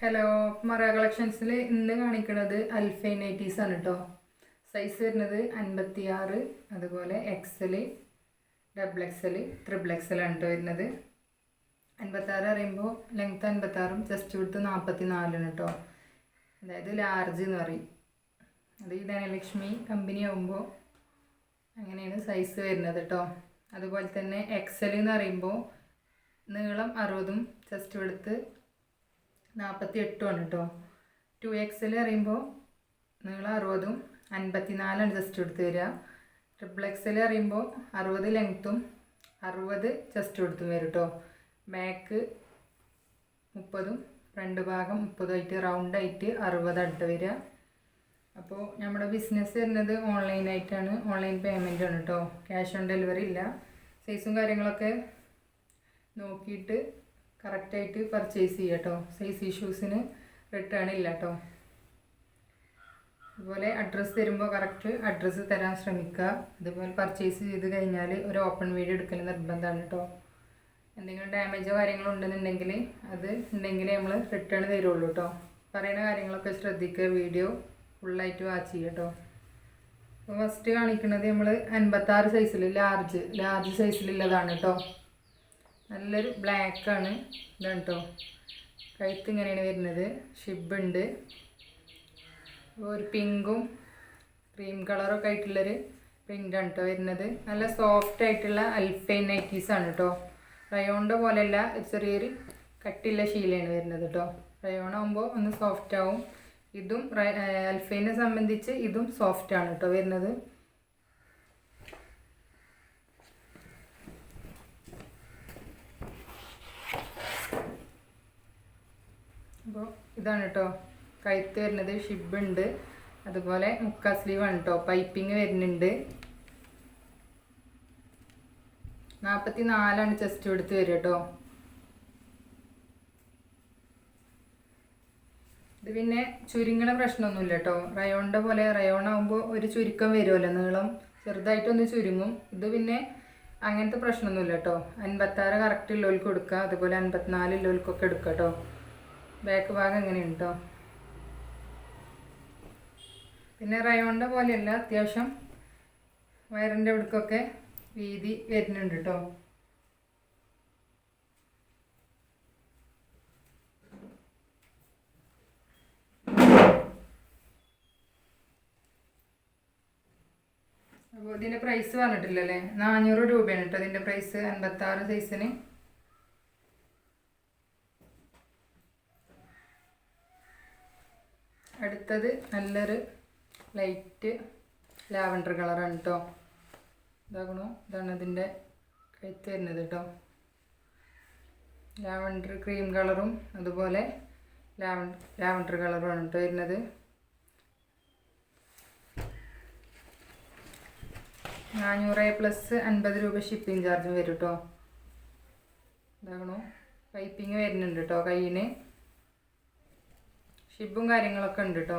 Hello മറ കളക്ഷൻസിൽ ഇന്ന് കാണിക്കുന്നത് അൽഫൈൻ നൈറ്റീസ് ആണ് കേട്ടോ സൈസ് വരുന്നത് അൻപത്തി ആറ് അതുപോലെ XL double XL triple XL ആണ് കേട്ടോ വരുന്നത്. അൻപത്താറ് പറയുമ്പോൾ ലെങ്ത് അൻപത്താറും ചെസ്റ്റ് വിടുത്ത് നാൽപ്പത്തി നാലാണ് കേട്ടോ അതായത് ലാർജ് എന്ന് പറയും. അത് ഈ ധനലക്ഷ്മി കമ്പനി ആകുമ്പോൾ അങ്ങനെയാണ് സൈസ് വരുന്നത് കേട്ടോ അതുപോലെ തന്നെ എക്സൽ എന്ന് പറയുമ്പോൾ നീളം അറുപതും ചെസ്റ്റ് വിടുത്ത് നാൽപ്പത്തി എട്ടുമാണ് കേട്ടോ ടു എക്സൽ പറയുമ്പോൾ നീളം അറുപതും അൻപത്തി നാലാണ് ജസ്റ്റ് എടുത്ത് വരിക. ട്രിപ്പിൾ എക്സൽ പറയുമ്പോൾ അറുപത് ലെങ്ത്തും അറുപത് ജസ്റ്റ് എടുത്തും വരും കേട്ടോ ബാക്ക് മുപ്പതും രണ്ട് ഭാഗം മുപ്പതായിട്ട് റൗണ്ടായിട്ട് അറുപതായിട്ട് വരിക. അപ്പോൾ നമ്മുടെ ബിസിനസ് വരുന്നത് ഓൺലൈനായിട്ടാണ് ഓൺലൈൻ പേയ്മെന്റ് ആണ് കേട്ടോ ക്യാഷ് ഓൺ ഡെലിവറി ഇല്ല. സൈസും കാര്യങ്ങളൊക്കെ നോക്കിയിട്ട് കറക്റ്റായിട്ട് പർച്ചേസ് ചെയ്യുക കേട്ടോ സൈസ് ഇഷ്യൂസിന് റിട്ടേൺ ഇല്ല കേട്ടോ അതുപോലെ അഡ്രസ്സ് തരുമ്പോൾ കറക്റ്റ് അഡ്രസ്സ് തരാൻ ശ്രമിക്കുക. അതുപോലെ പർച്ചേസ് ചെയ്ത് കഴിഞ്ഞാൽ ഒരു ഓപ്പൺ വീഡിയോ എടുക്കൽ നിർബന്ധമാണ് കേട്ടോ എന്തെങ്കിലും ഡാമേജോ കാര്യങ്ങളോ ഉണ്ടെന്നുണ്ടെങ്കിൽ അത് ഉണ്ടെങ്കിൽ നമ്മൾ റിട്ടേൺ തരുള്ളൂ കേട്ടോ പറയുന്ന കാര്യങ്ങളൊക്കെ ശ്രദ്ധിക്കുക. വീഡിയോ ഫുള്ളായിട്ട് വാച്ച് ചെയ്യുക കേട്ടോ ഫസ്റ്റ് കാണിക്കുന്നത് നമ്മൾ അൻപത്താറ് സൈസിൽ ലാർജ് ലാർജ് സൈസിലുള്ളതാണ് കേട്ടോ നല്ലൊരു ബ്ലാക്കാണ് ഇതാണ് കേട്ടോ കഴുത്ത് ഇങ്ങനെയാണ് വരുന്നത്. ഷിബ് ഉണ്ട്. ഒരു പിങ്കും ക്രീം കളറൊക്കെ ആയിട്ടുള്ളൊരു പ്രിന്റാണ് കേട്ടോ വരുന്നത്. നല്ല സോഫ്റ്റ് ആയിട്ടുള്ള അൽഫൈൻ നൈറ്റീസ് ആണ് കേട്ടോ റയോണിന്റെ പോലെയല്ല ചെറിയൊരു കട്ടിയുള്ള ശീലയാണ് വരുന്നത് കേട്ടോ റയോൺ ആകുമ്പോൾ ഒന്ന് സോഫ്റ്റ് ആവും. ഇതും അൽഫൈനെ സംബന്ധിച്ച് ഇതും സോഫ്റ്റ് ആണ് കേട്ടോ വരുന്നത്. അപ്പോൾ ഇതാണ് കേട്ടോ കഴുത്ത് വരുന്നത് ഷിബ് ഉണ്ട് അതുപോലെ മുക്കാ സ്ലീവ് ആണ് കേട്ടോ പൈപ്പിങ് വരുന്നുണ്ട്. നാൽപ്പത്തി നാലാണ് ചെസ്റ്റ് എടുത്ത് വരിക കേട്ടോ ഇത് പിന്നെ ചുരുങ്ങണ പ്രശ്നമൊന്നുമില്ല കേട്ടോ റയോണിന്റെ പോലെ റയോൺ ആകുമ്പോൾ ഒരു ചുരുക്കം വരുമല്ലോ നീളം. ചെറുതായിട്ടൊന്ന് ചുരുങ്ങും. ഇത് പിന്നെ അങ്ങനത്തെ പ്രശ്നമൊന്നുമില്ല കേട്ടോ അൻപത്താറ് കറക്റ്റ് ഉള്ളവർക്ക് കൊടുക്കുക. അതുപോലെ അൻപത്തിനാല് ഉള്ളവർക്കൊക്കെ എടുക്കാം കേട്ടോ ബാക്ക് ഭാഗം എങ്ങനെയുണ്ട്? കേട്ടോ പിന്നെ റയോണിന്റെ പോലെയല്ല അത്യാവശ്യം വയറിന്റെ ഇവിടേക്കൊക്കെ വീതി വരുന്നുണ്ട് കേട്ടോ അപ്പോൾ ഇതിന്റെ പ്രൈസ് പറഞ്ഞിട്ടില്ലല്ലേ നാനൂറ് രൂപയാണ് കേട്ടോ ഇതിന്റെ പ്രൈസ് അൻപത്താറ് സൈസിന് അടുത്തത് നല്ലൊരു ലൈറ്റ് ലാവൻഡർ കളറാണ് കേട്ടോ ഇതാകണു. ഇതാണ് ഇതിന്റെ കഴുത്ത് വരുന്നത് കേട്ടോ ലാവൻഡർ ക്രീം കളറും അതുപോലെ ലാവൻ ലാവൻഡർ കളറുമാണ് കേട്ടോ വരുന്നത്. നാനൂറ് പ്ലസ് അൻപത് രൂപ ഷിപ്പിംഗ് ചാർജും വരും കേട്ടോ ഇതാകണു. പൈപ്പിംഗ് വരുന്നുണ്ട് കേട്ടോ കയ്യിന്. ഷിബും കാര്യങ്ങളൊക്കെ ഉണ്ട് കേട്ടോ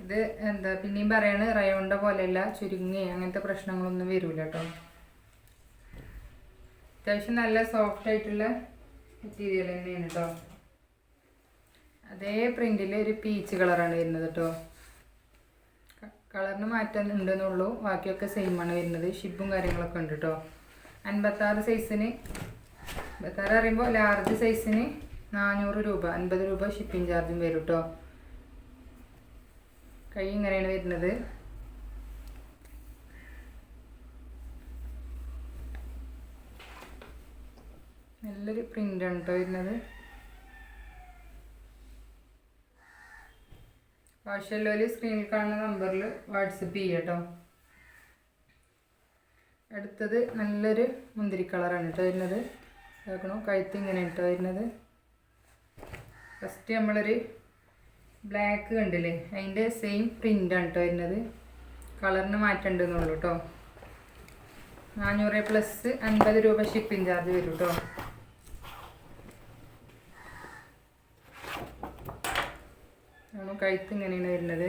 ഇത് എന്താ പിന്നെയും പറയാണ് റയോണ്ട പോലെയല്ല ചുരുങ്ങി അങ്ങനത്തെ പ്രശ്നങ്ങളൊന്നും വരില്ല കേട്ടോ അത്യാവശ്യം നല്ല സോഫ്റ്റ് ആയിട്ടുള്ള മെറ്റീരിയൽ തന്നെയാണ് കേട്ടോ അതേ പ്രിന്റിൽ ഒരു പീച്ച് കളറാണ് വരുന്നത് കേട്ടോ കളറിന് മാറ്റം ഉണ്ടെന്നുള്ളൂ ബാക്കിയൊക്കെ സെയിം ആണ് വരുന്നത്. ഷിപ്പും കാര്യങ്ങളൊക്കെ ഉണ്ട് കേട്ടോ അൻപത്താറ് സൈസിന് അൻപത്താറ് പറയുമ്പോൾ ലാർജ് സൈസിന് നാനൂറ് രൂപ അൻപത് രൂപ ഷിപ്പിംഗ് ചാർജും വരും കേട്ടോ കൈ ഇങ്ങനെയാണ് വരുന്നത്. നല്ലൊരു പ്രിന്റാണ് കേട്ടോ വരുന്നത്. ആവശ്യമുള്ളവർ സ്ക്രീനിൽ കാണുന്ന നമ്പറിൽ വാട്സപ്പ് ചെയ്യുക കേട്ടോ അടുത്തത് നല്ലൊരു മുന്തിരി കളറാണ് കേട്ടോ വരുന്നത്. കേൾക്കണോ കഴുത്ത് ഇങ്ങനെ കേട്ടോ വരുന്നത്. ഫസ്റ്റ് നമ്മളൊരു ബ്ലാക്ക് കണ്ടില്ലേ? അതിന്റെ സെയിം പ്രിന്റാണ് കേട്ടോ വരുന്നത്. കളറിന് മാറ്റമുണ്ടെന്നുള്ളൂ കേട്ടോ നാനൂറ് പ്ലസ് അൻപത് രൂപ ഷിപ്പിംഗ് ചാർജ് വരും കേട്ടോ കഴുത്ത് ഇങ്ങനെയാണ് വരുന്നത്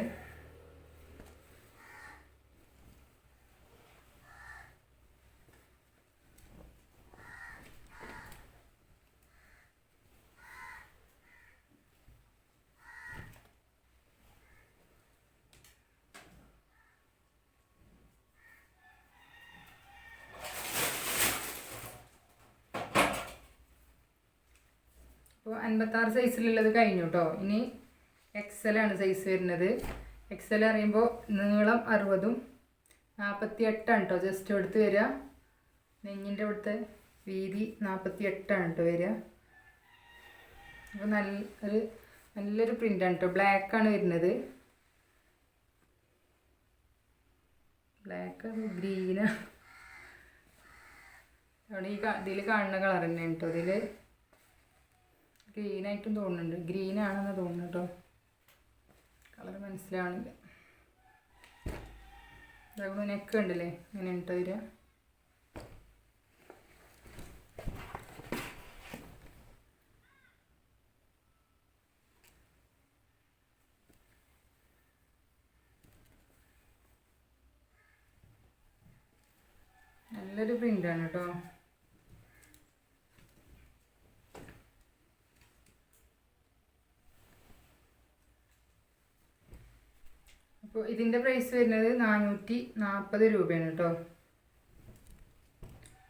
അപ്പോൾ അൻപത്താറ് സൈസിലുള്ളത് കഴിഞ്ഞു കേട്ടോ ഇനി എക്സൽ ആണ് സൈസ് വരുന്നത്. എക്സൽ അറിയുമ്പോൾ നീളം അറുപതും നാൽപ്പത്തി എട്ടാണ് കേട്ടോ ജസ്റ്റ് എടുത്ത് വരിക. നെഞ്ഞിന്റെ അവിടുത്തെ വീതി നാൽപ്പത്തി എട്ടാണ് കേട്ടോ വരിക. അപ്പോൾ നല്ല ഒരു നല്ലൊരു പ്രിന്റാണ് കേട്ടോ ബ്ലാക്കാണ് വരുന്നത്. ബ്ലാക്ക് ഗ്രീനാണ് ഗ്രീനാ അവിടെ ഈ ഇതിൽ കാണുന്ന കളർ തന്നെയാണ് കേട്ടോ ഇതിൽ ഗ്രീനായിട്ടും തോന്നുന്നുണ്ട്. ഗ്രീൻ ആണെന്ന് തോന്നുന്നു കേട്ടോ കളർ മനസ്സിലാവണില്ല ഇതാകുമ്പോൾ നെക്ക് ഉണ്ടല്ലേ? ഇങ്ങനെ ഇട്ട് നല്ലൊരു പ്രിന്റാണ് കേട്ടോ അപ്പോൾ ഇതിന്റെ പ്രൈസ് വരുന്നത് നാനൂറ്റി നാൽപ്പത് രൂപയാണ് കേട്ടോ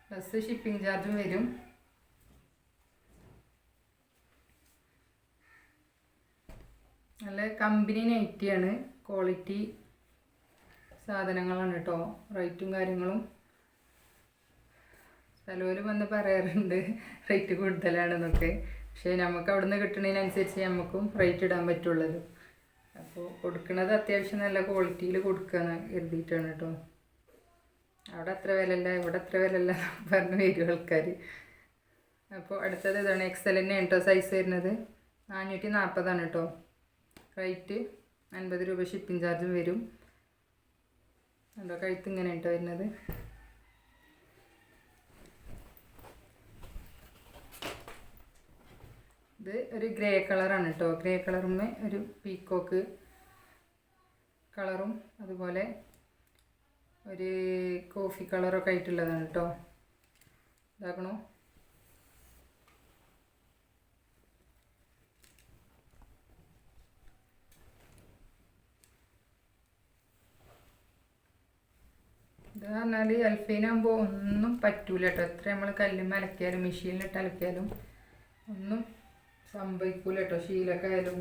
പ്ലസ് ഷിപ്പിംഗ് ചാർജും വരും. നല്ല കമ്പനി നൈറ്റിയാണ് ക്വാളിറ്റി സാധനങ്ങളാണ് കേട്ടോ റേറ്റും കാര്യങ്ങളും. ചിലവർ വന്ന് പറയാറുണ്ട്. റേറ്റ് കൂടുതലാണെന്നൊക്കെ. പക്ഷേ നമുക്ക് അവിടുന്ന് കിട്ടുന്നതിനനുസരിച്ച് നമുക്കും റേറ്റ് ഇടാൻ പറ്റുള്ളത്. അപ്പോൾ കൊടുക്കുന്നത് അത്യാവശ്യം നല്ല ക്വാളിറ്റിയിൽ കൊടുക്കുകയെന്ന് കരുതിയിട്ടാണ് കേട്ടോ. അവിടെ അത്ര വിലല്ല ഇവിടെ അത്ര വിലല്ല പറഞ്ഞ് വരും ആൾക്കാർ അപ്പോൾ അടുത്തത് ഇതാണ് എക്സൽ തന്നെയാണ് കേട്ടോ സൈസ് വരുന്നത്. നാനൂറ്റി നാൽപ്പതാണ് കേട്ടോ. റേറ്റ് അൻപത് രൂപ ഷിപ്പിംഗ് ചാർജും വരും. കണ്ടോ കഴുത്ത് ഇങ്ങനെ കേട്ടോ വരുന്നത്. ഇത് ഒരു ഗ്രേ കളറാണ് കേട്ടോ. ഗ്രേ കളറും ഒരു പീക്കോക്ക് കളറും അതുപോലെ ഒരു കോഫി കളറൊക്കെ ആയിട്ടുള്ളതാണ് കേട്ടോ. ഇതാക്കണോ? ഇത് പറഞ്ഞാൽ അൽഫീനാകുമ്പോൾ ഒന്നും പറ്റൂല കേട്ടോ. എത്ര നമ്മൾ കല്ലും അലക്കിയാലും മെഷീനിലിട്ട് അലക്കിയാലും ഒന്നും സംഭവിക്കൂല കേട്ടോ ശീലക്കായാലും.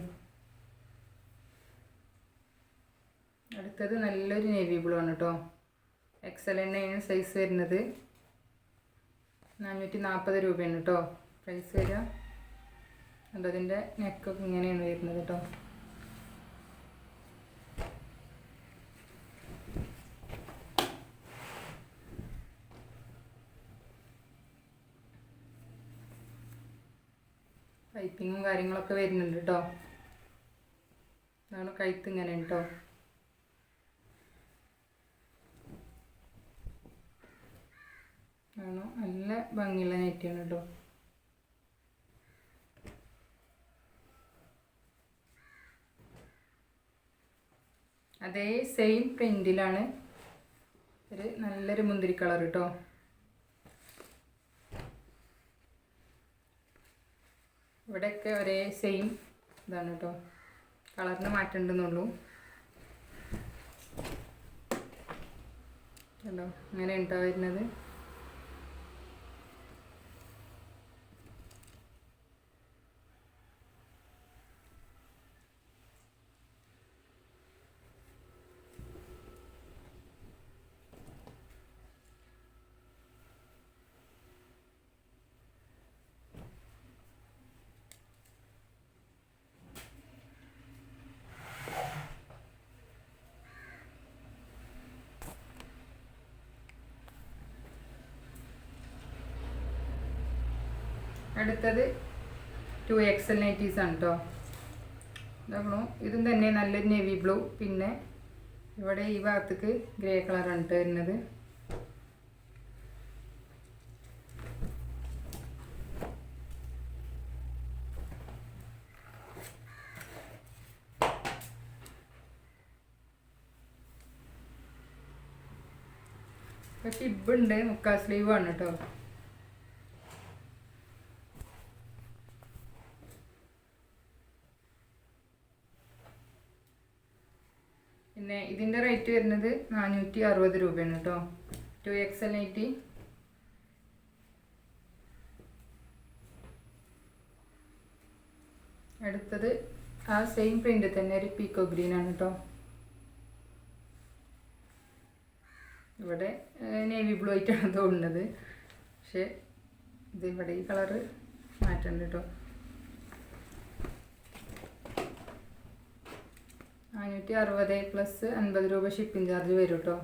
അടുത്തത് നല്ലൊരു നേവി ബ്ലൂ ആണ് കേട്ടോ എക്സൽ തന്നെയാണ് സൈസ് വരുന്നത്. നാനൂറ്റി നാൽപ്പത് രൂപയാണ് കേട്ടോ പ്രൈസ് വരിക. അതിന്റെ നെക്കൊക്കെ ഇങ്ങനെയാണ് വരുന്നത് കേട്ടോ പൈപ്പിങ്ങും കാര്യങ്ങളൊക്കെ വരുന്നുണ്ട് കേട്ടോ ഇതാണ് കഴുത്ത് ഇങ്ങനെ കേട്ടോ ആണോ? നല്ല ഭംഗിയുള്ള നെറ്റിയാണ് കേട്ടോ അതേ സെയിം പ്രിന്റിലാണ് ഒരു നല്ലൊരു മുന്തിരി കളർ കേട്ടോ ഇവിടെയൊക്കെ ഒരേ സെയിം ഇതാണ് കേട്ടോ കളറിന് മാറ്റം ഉണ്ടെന്നുള്ളൂ കണ്ടോ? അങ്ങനെ ഉണ്ടോ വരുന്നത്. അടുത്തത് ടു എക്സൽ നൈറ്റീസ് ആണ് കേട്ടോ ഇതും തന്നെ നല്ല നേവി ബ്ലൂ പിന്നെ ഇവിടെ ഈ ഭാഗത്തേക്ക് ഗ്രേ കളറാണ് കേട്ടോ വരുന്നത്. പക്ഷെ ഇബുണ്ട് മുക്കാൽ സ്ലീവ് ആണ് കേട്ടോ പിന്നെ ഇതിന്റെ റേറ്റ് വരുന്നത് നാനൂറ്റി അറുപത് രൂപയാണ് കേട്ടോ ടു എക്സ് എൽ നൈറ്റി അടുത്തത് ആ സെയിം പ്രിന്റ് തന്നെ ഒരു പീക്കോ ഗ്രീൻ ആണ് കേട്ടോ ഇവിടെ നേവി ബ്ലൂ ആയിട്ടാണ് തോന്നുന്നത്. പക്ഷേ ഇത് ഇവിടെ ഈ കളറ് മാറ്റണ്ട് കേട്ടോ നാനൂറ്റി അറുപത് പ്ലസ് അൻപത് രൂപ ഷിപ്പിംഗ് ചാർജ് വരും കേട്ടോ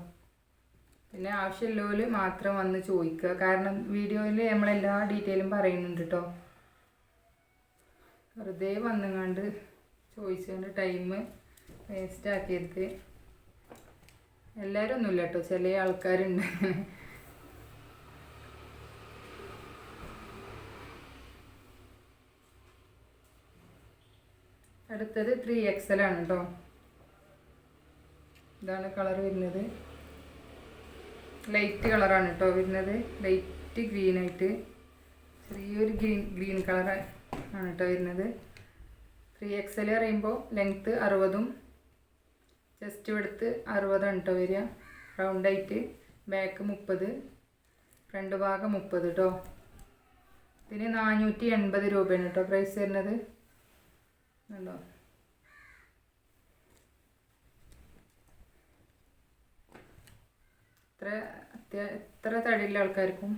പിന്നെ ആവശ്യമുള്ളവൽ മാത്രം വന്ന് ചോദിക്കുക. കാരണം വീഡിയോയിൽ നമ്മളെല്ലാ ഡീറ്റെയിലും പറയുന്നുണ്ട് കേട്ടോ വെറുതെ വന്നങ്ങാണ്ട് ചോദിച്ചുകൊണ്ട് ടൈം വേസ്റ്റ് ആക്കിയത്. എല്ലാവരും ഒന്നുമില്ല കേട്ടോ ചില ആൾക്കാരുണ്ട്. അടുത്തത് ത്രീ എക്സൽ ആണ് കേട്ടോ ഇതാണ് കളർ വരുന്നത്. ലൈറ്റ് കളറാണ് കേട്ടോ വരുന്നത്. ലൈറ്റ് ഗ്രീൻ ആയിട്ട്. ചെറിയൊരു ഗ്രീൻ ഗ്രീൻ കളർ ആണ് കേട്ടോ വരുന്നത്. ത്രീ എക്സൽ പറയുമ്പോൾ ലെങ്ത്ത് അറുപതും ചെസ്റ്റ് എടുത്ത് അറുപതാണ് കേട്ടോ വരിക. റൗണ്ടായിട്ട് ബാക്ക് മുപ്പത് ഫ്രണ്ട് ഭാഗം മുപ്പത് കേട്ടോ ഇതിന് നാനൂറ്റി എൺപത് രൂപയാണ് കേട്ടോ പ്രൈസ് വരുന്നത്. ഉണ്ടോ ഇത്ര അത്യാ എത്ര തടിയുള്ള ആൾക്കാർക്കും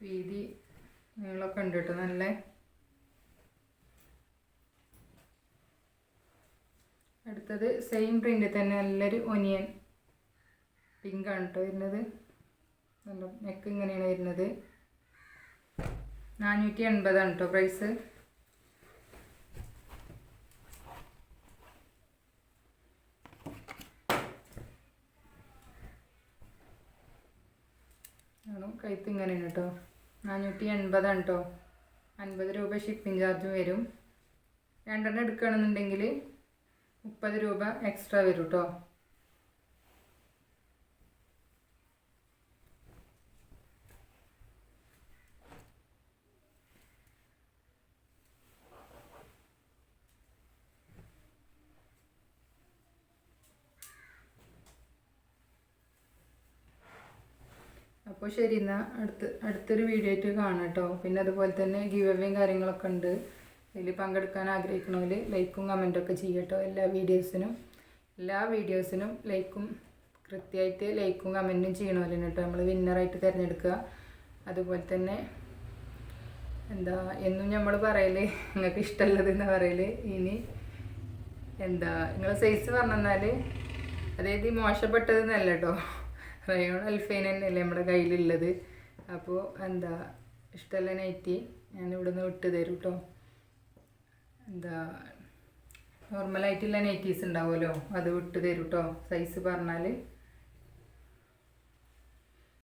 വീതി നീളമൊക്കെ ഉണ്ട് കേട്ടോ നല്ല അടുത്തത് സെയിം പ്രിന്റ് തന്നെ നല്ലൊരു ഒനിയൻ പിങ്കാണ് കേട്ടോ വരുന്നത്. നെക്ക് ഇങ്ങനെയാണ് വരുന്നത്. നാനൂറ്റി എൺപതാണ് കേട്ടോ പ്രൈസ് കഴുത്ത് ഇങ്ങനെയാണ് കേട്ടോ നാനൂറ്റി എൺപതാണ് കേട്ടോ അൻപത് രൂപ ഷിപ്പിംഗ് ചാർജ് വരും. രണ്ടെണ്ണം എടുക്കുകയാണെന്നുണ്ടെങ്കിൽ മുപ്പത് രൂപ എക്സ്ട്രാ വരും കേട്ടോ അപ്പോൾ ശരി എന്നാൽ അടുത്ത് അടുത്തൊരു വീഡിയോ ആയിട്ട് കാണാം കേട്ടോ പിന്നെ അതുപോലെ തന്നെ ഗീവ് കാര്യങ്ങളൊക്കെ ഉണ്ട്. ഇതിൽ പങ്കെടുക്കാൻ ആഗ്രഹിക്കണമെങ്കിൽ ലൈക്കും കമന്റും ഒക്കെ ചെയ്യട്ടോ എല്ലാ വീഡിയോസിനും എല്ലാ വീഡിയോസിനും ലൈക്കും കൃത്യമായിട്ട് ലൈക്കും കമന്റും ചെയ്യണമല്ലോ കേട്ടോ നമ്മൾ വിന്നറായിട്ട് തിരഞ്ഞെടുക്കുക. അതുപോലെ തന്നെ എന്താ എന്നും നമ്മൾ പറയൽ നിങ്ങൾക്ക് ഇഷ്ടമുള്ളത് എന്ന് പറയൽ. ഇനി എന്താ നിങ്ങൾ സൈസ് പറഞ്ഞാൽ അതായത് ഈ മോശപ്പെട്ടതെന്നല്ല കേട്ടോ റയോൺ അൽഫൈൻ തന്നെയല്ലേ നമ്മുടെ കയ്യിലുള്ളത്. അപ്പോൾ എന്താ ഇഷ്ടമല്ല നൈറ്റി ഞാൻ ഇവിടെ നിന്ന് വിട്ട് തരും കേട്ടോ എന്താ നോർമലായിട്ടുള്ള നൈറ്റീസ് ഉണ്ടാവുമല്ലോ അത് വിട്ട് തരും കേട്ടോ സൈസ് പറഞ്ഞാൽ